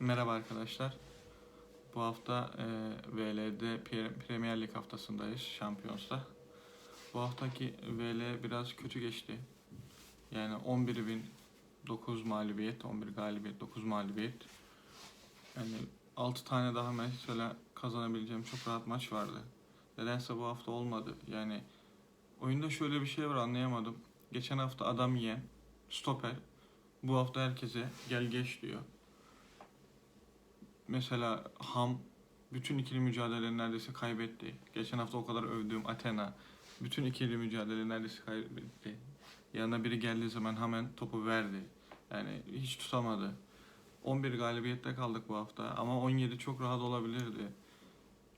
Merhaba arkadaşlar. Bu hafta e, VL'de Pre- Premier Lig haftasındayız Şampiyons'ta. Bu haftaki VL biraz kötü geçti. Yani 11 bin 9 mağlubiyet, 11 galibiyet, 9 mağlubiyet. Yani 6 tane daha mesela kazanabileceğim çok rahat maç vardı. Nedense bu hafta olmadı. Yani oyunda şöyle bir şey var anlayamadım. Geçen hafta adam yiyen, stoper. Bu hafta herkese gel geç diyor. Mesela Ham bütün ikili mücadeleleri neredeyse kaybetti. Geçen hafta o kadar övdüğüm Athena bütün ikili mücadeleleri neredeyse kaybetti. Yanına biri geldiği zaman hemen topu verdi. Yani hiç tutamadı. 11 galibiyette kaldık bu hafta ama 17 çok rahat olabilirdi.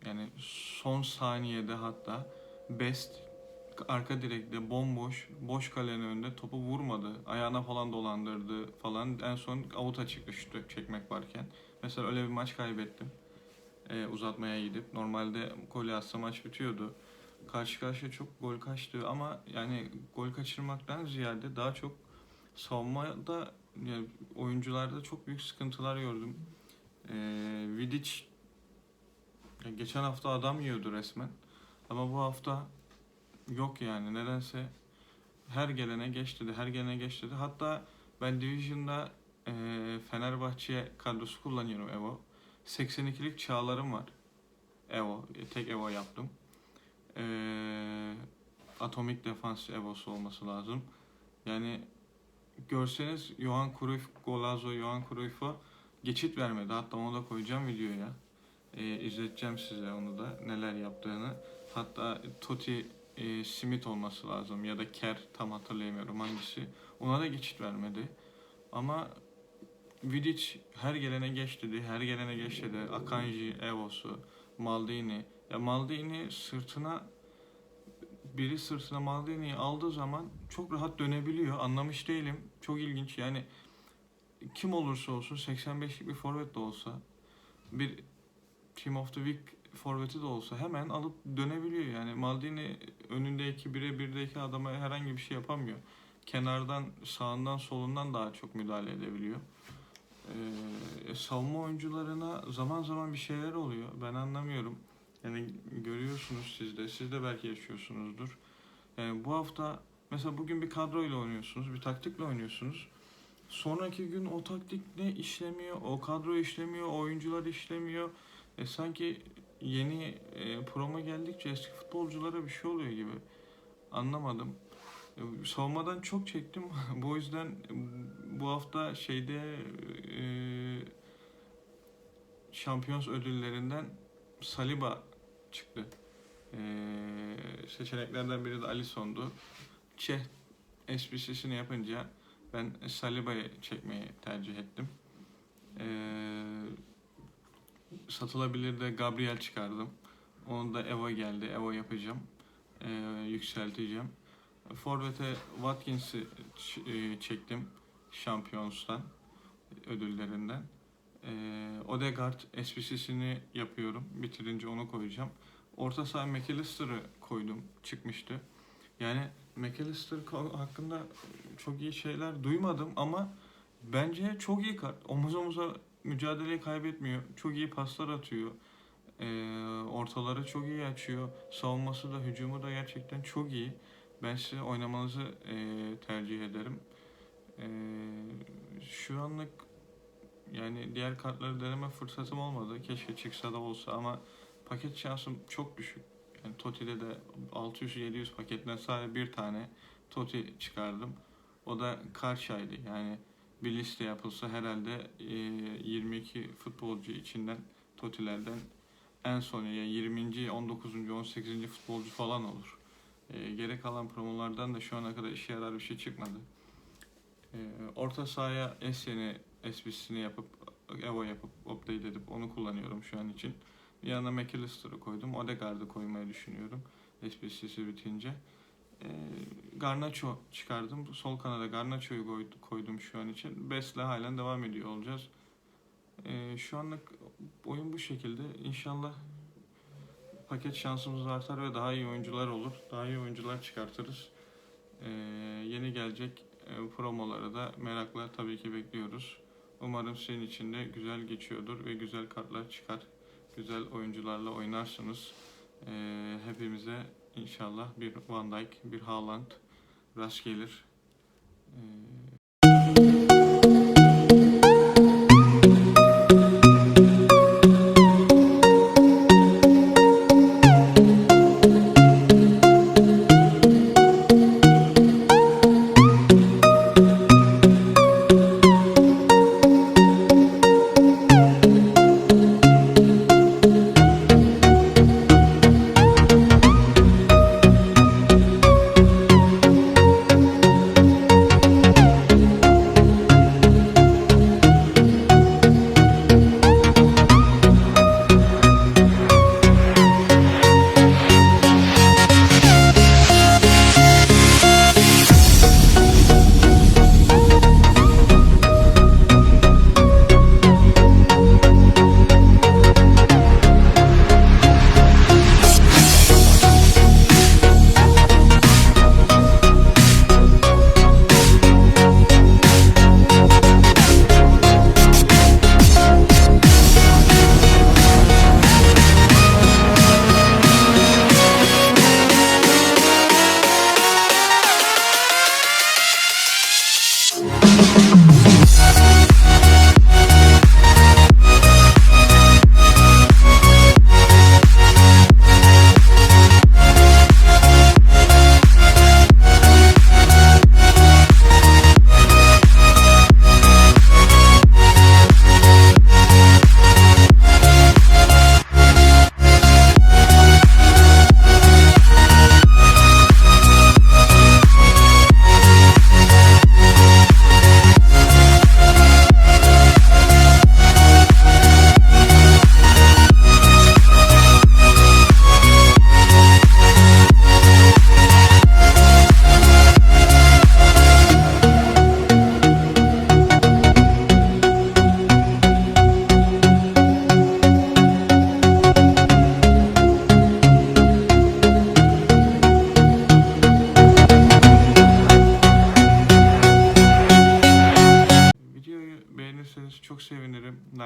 Yani son saniyede hatta Best arka direkte bomboş, boş kalenin önünde topu vurmadı. Ayağına falan dolandırdı falan. En son avuta çıktı şut çekmek varken. Mesela öyle bir maç kaybettim. Ee, uzatmaya gidip. Normalde gol atsa maç bitiyordu. Karşı karşıya çok gol kaçtı ama yani gol kaçırmaktan ziyade daha çok savunmada yani oyuncularda çok büyük sıkıntılar gördüm. Ee, Vidic geçen hafta adam yiyordu resmen. Ama bu hafta yok yani nedense her gelene geç dedi, her gelene geç dedi. Hatta ben Division'da e, Fenerbahçe kadrosu kullanıyorum Evo. 82'lik çağlarım var. Evo, tek Evo yaptım. E, Atomik defans Evo'su olması lazım. Yani görseniz Johan Cruyff, Golazo, Johan Cruyff'a geçit vermedi. Hatta onu da koyacağım videoya. E, izleteceğim size onu da neler yaptığını. Hatta Totti e, Smith olması lazım ya da Kerr tam hatırlayamıyorum hangisi. Ona da geçit vermedi. Ama Vidic her gelene geç dedi, her gelene geç dedi. Akanji, Evos'u, Maldini. Ya Maldini sırtına biri sırtına Maldini'yi aldığı zaman çok rahat dönebiliyor. Anlamış değilim. Çok ilginç. Yani kim olursa olsun 85'lik bir forvet de olsa bir Team of the Week forveti de olsa hemen alıp dönebiliyor. Yani Maldini önündeki bire birdeki adama herhangi bir şey yapamıyor. Kenardan, sağından, solundan daha çok müdahale edebiliyor. Ee, savunma oyuncularına zaman zaman bir şeyler oluyor. Ben anlamıyorum. Yani görüyorsunuz siz de, siz de belki yaşıyorsunuzdur. Yani bu hafta mesela bugün bir kadroyla oynuyorsunuz, bir taktikle oynuyorsunuz. Sonraki gün o taktik ne işlemiyor, o kadro işlemiyor, oyuncular işlemiyor. E sanki yeni e, programa geldikçe eski futbolculara bir şey oluyor gibi. Anlamadım. E, savunmadan çok çektim. bu yüzden bu hafta şeyde e, Şampiyons ödüllerinden Saliba çıktı. E, seçeneklerden biri de Alisson'du. Çeh SBC'sini yapınca ben Saliba'yı çekmeyi tercih ettim. Eee satılabilir de Gabriel çıkardım. Onu da Eva geldi. Eva yapacağım. Ee, yükselteceğim. Forvet'e Watkins'i e, çektim. Şampiyons'tan ödüllerinden. Ee, Odegaard SPC'sini yapıyorum. Bitirince onu koyacağım. Orta saha McAllister'ı koydum. Çıkmıştı. Yani McAllister hakkında çok iyi şeyler duymadım ama bence çok iyi kart. Omuz omuza mücadeleyi kaybetmiyor. Çok iyi paslar atıyor. Ee, ortaları çok iyi açıyor. Savunması da hücumu da gerçekten çok iyi. Ben size oynamanızı e, tercih ederim. E, şu anlık yani diğer kartları deneme fırsatım olmadı. Keşke çıksa da olsa ama paket şansım çok düşük. Yani Toti'de de 600-700 paketten sadece bir tane Toti çıkardım. O da Karşay'dı. Yani bir liste yapılsa herhalde e, 22 futbolcu içinden Totilerden en son ya 20. 19. 18. futbolcu falan olur. E, gerek kalan promolardan da şu ana kadar işe yarar bir şey çıkmadı. E, orta sahaya Esyen'i, SBC'sini yapıp Evo yapıp update edip onu kullanıyorum şu an için. Yanına McAllister'ı koydum. Odegaard'ı koymayı düşünüyorum. SBC'si bitince. E, Garnacho çıkardım. Sol kanada Garnacho'yu koy- koydum şu an için. Best'le halen devam ediyor olacağız. E, şu anlık oyun bu şekilde. İnşallah paket şansımız artar ve daha iyi oyuncular olur. Daha iyi oyuncular çıkartırız. E, yeni gelecek e, promoları da merakla tabii ki bekliyoruz. Umarım senin için de güzel geçiyordur ve güzel kartlar çıkar. Güzel oyuncularla oynarsınız. Ee, hepimize inşallah bir Van Dijk, bir Haaland rast gelir. Ee,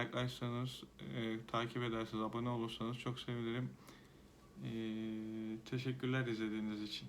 Like'larsanız, e, takip ederseniz, abone olursanız çok sevinirim. E, teşekkürler izlediğiniz için.